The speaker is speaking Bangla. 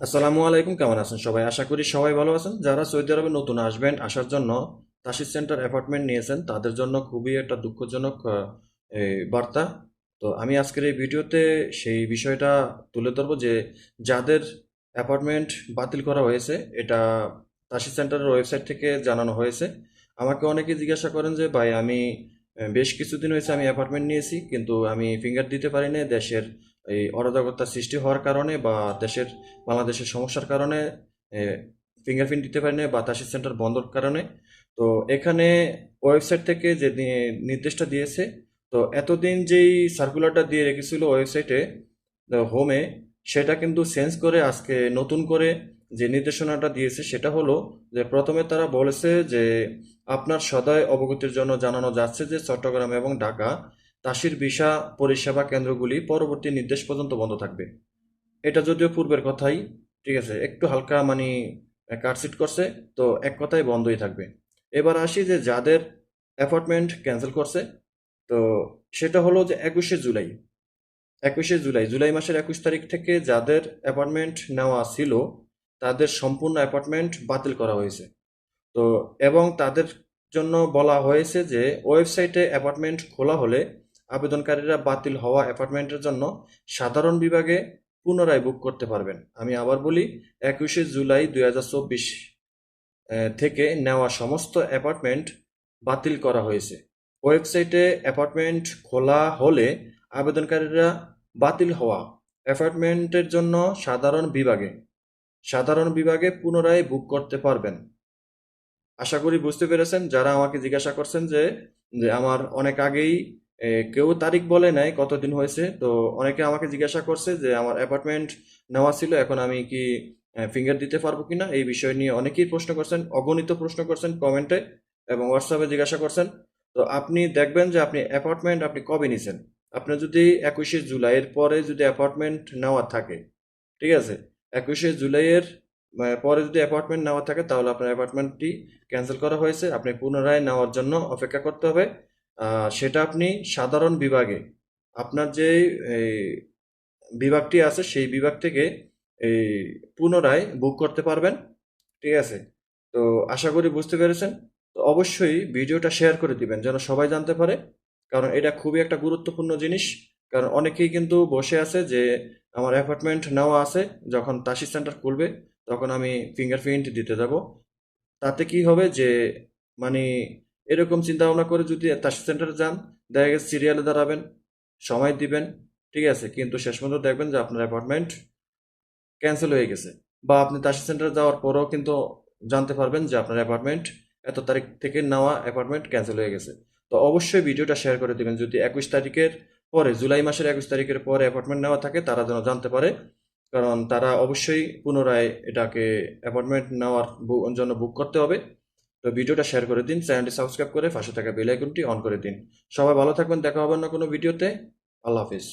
আসসালামু আলাইকুম, কেমন আছেন সবাই? আশা করি সবাই ভালো আছেন। যারা সৌদি আরবে নতুন আসবেন, আসার জন্য তাসির সেন্টার অ্যাপার্টমেন্ট নিয়েছেন, তাদের জন্য খুবই একটা দুঃখজনক বার্তা। তো আমি আজকের এই ভিডিওতে সেই বিষয়টা তুলে ধরবো যে যাদের অ্যাপার্টমেন্ট বাতিল করা হয়েছে, এটা তাসির সেন্টারের ওয়েবসাইট থেকে জানানো হয়েছে। আমাকে অনেকে জিজ্ঞাসা করেন যে, ভাই, আমি বেশ কিছুদিন হয়েছে আমি অ্যাপার্টমেন্ট নিয়েছি, কিন্তু আমি ফিঙ্গার দিতে পারি না দেশের এই অরাজকতা সৃষ্টি হওয়ার কারণে বা দেশের, বাংলাদেশের সমস্যার কারণে ফিঙ্গারপ্রিন্ট দিতে পারেনি বা তাসির সেন্টার বন্ধর কারণে। তো এখানে ওয়েবসাইট থেকে যে নির্দেশটা দিয়েছে, তো এতদিন যেই সার্কুলারটা দিয়ে রেখেছিল ওয়েবসাইটে হোমে সেটা কিন্তু চেঞ্জ করে আজকে নতুন করে যে নির্দেশনাটা দিয়েছে, সেটা হলো যে প্রথমে তারা বলেছে যে আপনার সদয় অবগতির জন্য জানানো যাচ্ছে যে চট্টগ্রাম এবং ঢাকা তাসির ভিসা পরিষেবা কেন্দ্রগুলি পরবর্তী নির্দেশ পর্যন্ত বন্ধ থাকবে। এটা যদিও পূর্বের কথাই, ঠিক আছে, একটু হালকা মানে কাটসিট করছে, তো এক কথায় বন্ধই থাকবে। এবার আসি যে যাদের অ্যাপার্টমেন্ট ক্যান্সেল করছে, তো সেটা হলো যে একুশে জুলাই। একুশে জুলাই জুলাই মাসের একুশ তারিখ থেকে যাদের অ্যাপার্টমেন্ট নেওয়া ছিল, তাদের সম্পূর্ণ অ্যাপার্টমেন্ট বাতিল করা হয়েছে। তো এবং তাদের জন্য বলা হয়েছে যে ওয়েবসাইটে অ্যাপার্টমেন্ট খোলা হলে আবেদনকারীরা বাতিল হওয়া অ্যাপার্টমেন্টের জন্য সাধারণ বিভাগে পুনরায় বুক করতে পারবেন। আমি আবার বলি, একুশে জুলাই দুই হাজার চব্বিশ থেকে নেওয়া সমস্ত অ্যাপার্টমেন্ট বাতিল করা হয়েছে। ওয়েবসাইটে অ্যাপার্টমেন্ট খোলা হলে আবেদনকারীরা বাতিল হওয়া অ্যাপার্টমেন্টের জন্য সাধারণ বিভাগে সাধারণ বিভাগে পুনরায় বুক করতে পারবেন। আশা করি বুঝতে পেরেছেন। যারা আমাকে জিজ্ঞাসা করছেন যে আমার অনেক আগেই কেউ তারিখ বলে নাই কতদিন হয়েছে, তো অনেকে আমাকে জিজ্ঞাসা করছে যে আমার অ্যাপার্টমেন্ট নেওয়া ছিল, এখন আমি কি ফিঙ্গার দিতে পারব কিনা? এই বিষয় নিয়ে অনেকেই প্রশ্ন করছেন, অগণিত প্রশ্ন করছেন কমেন্টে এবং হোয়াটসঅ্যাপে জিজ্ঞাসা করছেন। তো আপনি দেখবেন যে আপনি অ্যাপার্টমেন্ট আপনি কবে নিছেন? আপনি যদি একুশে জুলাইয়ের পরে যদি অ্যাপার্টমেন্ট নেওয়া থাকে, ঠিক আছে? একুশে জুলাইয়ের পরে যদি অ্যাপার্টমেন্ট নেওয়া থাকে, তাহলে আপনার অ্যাপার্টমেন্টটি ক্যান্সেল করা হয়েছে। আপনি পুনরায় নেওয়ার জন্য অপেক্ষা করতে হবে। সেটা আপনি সাধারণ বিভাগে, আপনার যে বিভাগটি আছে সেই বিভাগ থেকে এই পুনরায় বুক করতে পারবেন, ঠিক আছে? তো আশা করি বুঝতে পেরেছেন? তো অবশ্যই ভিডিওটা শেয়ার করে দিবেন, যেন সবাই জানতে পারে, কারণ এটা খুবই একটা গুরুত্বপূর্ণ জিনিস। কারণ অনেকেই কিন্তু বসে আছে যে, আমার অ্যাপার্টমেন্ট নেওয়া আছে, যখন তাসি সেন্টার খুলবে, তখন আমি ফিঙ্গারপ্রিন্ট দিতে যাব। তাতে কি হবে যে মানে এরকম চিন্তা ভাবনা করে যদি তাসি সেন্টারে যান, দেখা গেছে সিরিয়ালে দাঁড়াবেন, সময় দিবেন, ঠিক আছে, কিন্তু শেষ পর্যন্ত দেখবেন যে আপনার অ্যাপার্টমেন্ট ক্যান্সেল হয়ে গেছে। বা আপনি তাসি সেন্টারে যাওয়ার পরেও কিন্তু জানতে পারবেন যে আপনার অ্যাপার্টমেন্ট এত তারিখ থেকে নেওয়া অ্যাপার্টমেন্ট ক্যান্সেল হয়ে গেছে। তো অবশ্যই ভিডিওটা শেয়ার করে দিবেন, যদি একুশ তারিখের পরে, জুলাই মাসের একুশ তারিখের পরে অ্যাপার্টমেন্ট নেওয়া থাকে, তারা যেন জানতে পারে। কারণ তারা অবশ্যই পুনরায় এটাকে অ্যাপার্টমেন্ট নেওয়ার জন্য বুক করতে হবে। তো ভিডিওটা শেয়ার করে দিন চ্যানেলটি সাবস্ক্রাইব করে পাশে থাকা বেল আইকনটি অন করে দিন। সবাই ভালো থাকবেন, দেখা হবে না কোনো ভিডিওতে আল্লাহ হাফিজ।